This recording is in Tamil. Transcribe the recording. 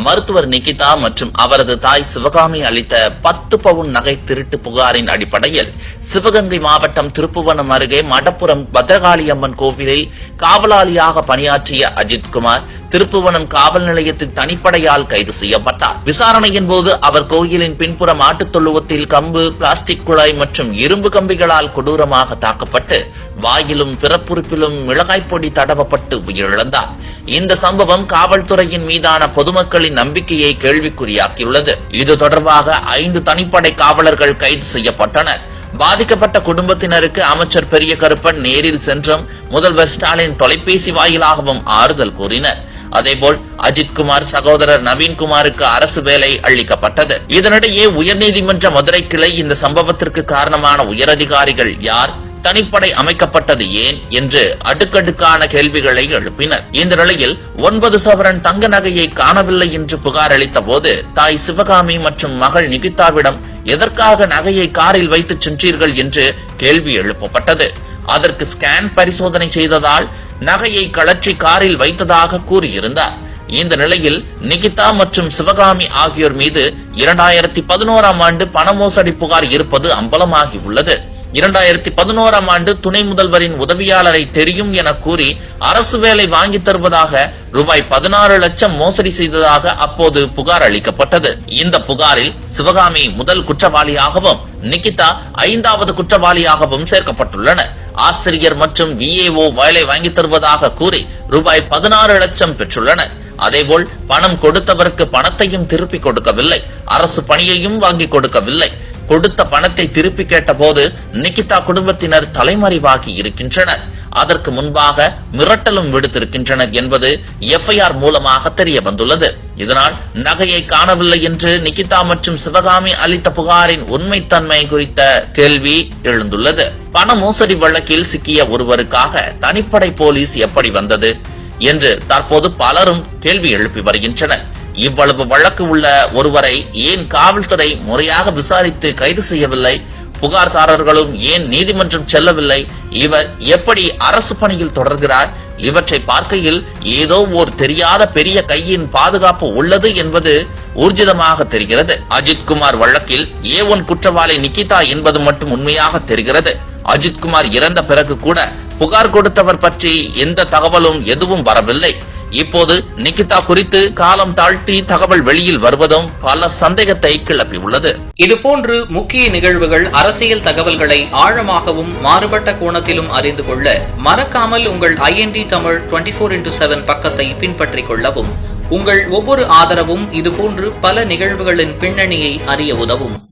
மருத்துவர் நிகிதா மற்றும் அவரது தாய் சிவகாமி அளித்த பத்து பவுன் நகை திருட்டு புகாரின் அடிப்படையில் சிவகங்கை மாவட்டம் திருப்புவனம் அருகே மடப்புரம் பத்ரகாளியம்மன் கோவிலில் காவலாளியாக பணியாற்றிய அஜித்குமார் திருப்புவனம் காவல் நிலையத்தில் தனிப்படையால் கைது செய்யப்பட்டார். விசாரணையின் போது அவர் கோயிலின் பின்புற மாட்டுத் தொழுவத்தில் கம்பு பிளாஸ்டிக் குழாய் மற்றும் இரும்பு கம்பிகளால் கொடூரமாக தாக்கப்பட்டு வாயிலும் பிறப்புறுப்பிலும் மிளகாய் பொடி தடவப்பட்டு உயிரிழந்தார். இந்த சம்பவம் காவல்துறையின் மீதான பொதுமக்களின் நம்பிக்கையை கேள்விக்குறியாக்கியுள்ளது. இது தொடர்பாக ஐந்து தனிப்படை காவலர்கள் கைது செய்யப்பட்டனர். பாதிக்கப்பட்ட குடும்பத்தினருக்கு அமைச்சர் பெரிய கருப்பன் நேரில் சென்றும் முதல்வர் ஸ்டாலின் தொலைபேசி வாயிலாகவும் ஆறுதல் கூறினர். அதேபோல் அஜித்குமார் சகோதரர் நவீன்குமாருக்கு அரசு வேலை அளிக்கப்பட்டது. இதனிடையே உயர்நீதிமன்ற மதுரை கிளை இந்த சம்பவத்திற்கு காரணமான உயரதிகாரிகள் யார்? தனிப்படை அமைக்கப்பட்டது ஏன்? என்று அடுக்கடுக்கான கேள்விகளை எழுப்பினர். இந்த நிலையில் ஒன்பது சவரன் தங்க நகையை காணவில்லை என்று புகார் அளித்த போது தாய் சிவகாமி மற்றும் மகள் நிகிதாவிடம் எதற்காக நகையை காரில் வைத்து சென்றீர்கள் என்று கேள்வி எழுப்பப்பட்டது. அதற்கு ஸ்கேன் பரிசோதனை செய்ததால் நகையை கழற்றி காரில் வைத்ததாக கூறியிருந்தார். இந்த நிலையில் நிகிதா மற்றும் சிவகாமி ஆகியோர் மீது இரண்டாயிரத்தி பதினோராம் ஆண்டு பண மோசடி புகார் இருப்பது அம்பலமாகி உள்ளது. இரண்டாயிரத்தி பதினோராம் ஆண்டு துணை முதல்வரின் உதவியாளரை தெரியும் என கூறி அரசு வேலை வாங்கி தருவதாக ரூபாய் பதினாறு லட்சம் மோசடி செய்ததாக அப்போது புகார் அளிக்கப்பட்டது. இந்த புகாரில் சிவகாமி முதல் குற்றவாளியாகவும் நிகிதா ஐந்தாவது குற்றவாளியாகவும் சேர்க்கப்பட்டுள்ளனர் ஆசிரியர் மற்றும் விஏஓ வேலை வாங்கி தருவதாக கூறி ரூபாய் பதினாறு லட்சம் பெற்றுள்ளனர் அதேபோல் பணம் கொடுத்தவருக்கு பணத்தையும் திருப்பி கொடுக்கவில்லை. அரசு பணியையும் வாங்கி கொடுக்கவில்லை. கொடுத்த பணத்தை திருப்பி கேட்டபோது நிகிதா குடும்பத்தினர் தலைமறைவாகி இருக்கின்றனர். அதற்கு முன்பாக மிரட்டலும் விடுத்திருக்கின்றனர் என்பது எஃப்ஐஆர் மூலமாக தெரிய வந்துள்ளது இதனால் நகையை காணவில்லை என்று நிகிதா மற்றும் சிவகாமி அளித்த புகாரின் உண்மைத்தன்மை குறித்த கேள்வி எழுந்துள்ளது. பண மோசடி வழக்கில் சிக்கிய ஒருவருக்காக தனிப்படை போலீஸ் எப்படி வந்தது என்று தற்போது பலரும் கேள்வி எழுப்பி வருகின்றனர். இவ்வளவு வழக்கு உள்ள ஒருவரை ஏன் காவல்துறை முறையாக விசாரித்து கைது செய்யவில்லை? புகார்தாரர்களும் ஏன் நீதிமன்றம் செல்லவில்லை? இவர் எப்படி அரசு பணியில் தொடர்கிறார்? இவற்றை பார்க்கையில் ஏதோ ஓர் தெரியாத பெரிய கையின் பாதுகாப்பு உள்ளது என்பது ஊர்ஜிதமாக தெரிகிறது. அஜித்குமார் வழக்கில் ஏ ஒன் குற்றவாளி நிகிதா என்பது மட்டும் உண்மையாக தெரிகிறது. அஜித்குமார் இறந்த பிறகு கூட புகார் கொடுத்தவர் பற்றி எந்த தகவலும் எதுவும் வரவில்லை. இப்போது நிகிதா குறித்து காலம் தாழ்த்தி தகவல் வெளியில் வருவதும் பல சந்தேகத்தை கிளப்பியுள்ளது. இதுபோன்று முக்கிய நிகழ்வுகள் அரசியல் தகவல்களை ஆழமாகவும் மாறுபட்ட கோணத்திலும் அறிந்து கொள்ள மறக்காமல் உங்கள் IND Tamil twenty four into seven பக்கத்தை பின்பற்றிக் கொள்ளவும். உங்கள் ஒவ்வொரு ஆதரவும் இதுபோன்று பல நிகழ்வுகளின் பின்னணியை அறிய உதவும்.